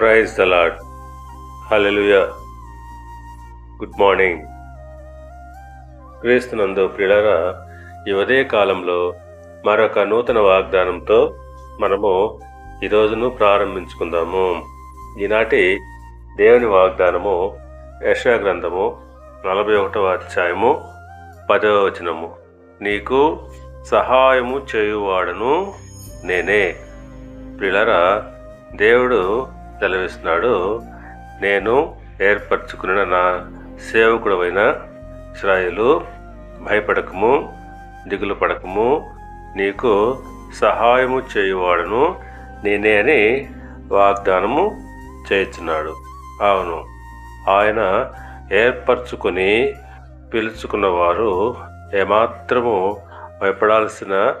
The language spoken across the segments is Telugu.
Praise the Lord good morning క్రీస్తునందు ప్రియులరా ఈ ఉదయ కాలంలో మరొక నూతన వాగ్దానంతో మనము ఈ రోజును ప్రారంభించుకుందాము. ఈనాటి దేవుని వాగ్దానము యశా గ్రంథము నలభై ఒకటవ అధ్యాయము పదవ వచనము. నీకు సహాయము చేయువాడను నేనే. ప్రిలరా దేవుడు సెలవిస్తున్నాడు నేను ఏర్పరచుకున్న నా సేవకుడమైన ఇస్రాయేలు భయపడకము దిగులు పడకము నీకు సహాయము చేయువాడను. నేనే అని వాగ్దానము చేయించున్నాడు. అవును ఆయన ఏర్పరచుకొని పిలుచుకున్న వారు ఏమాత్రము భయపడాల్సిన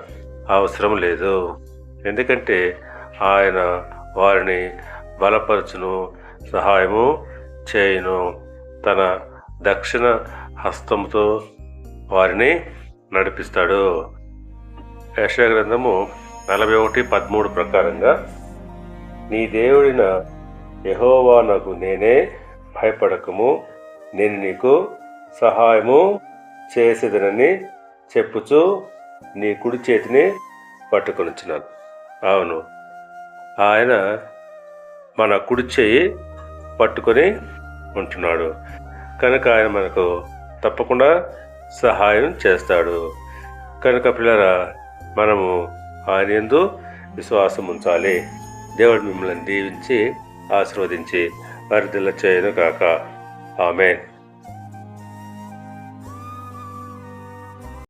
అవసరం లేదు. ఎందుకంటే ఆయన వారిని బలపరచును సహాయము చేయును. తన దక్షిణ హస్తంతో వారిని నడిపిస్తాడు. యశగ్రంథము నలభై ఒకటి పదమూడు ప్రకారంగా నీ దేవుడిన యహోవా నాకు నేనే భయపడకము. నేను నీకు సహాయము చేసేదనని చెప్పుచు నీ కుడి చేతిని పట్టుకొనిచ్చినాను అవును ఆయన మన కుడి చేయి పట్టుకొని ఉంటున్నాడు. కనుక ఆయన మనకు తప్పకుండా సహాయం చేస్తాడు. కనుక పిల్లరా మనము ఆయన ఎందు విశ్వాసం ఉంచాలి. దేవుడు మిమ్మల్ని దీవించి ఆశీర్వదించి వరిదిల్ల చేయను కాక ఆమె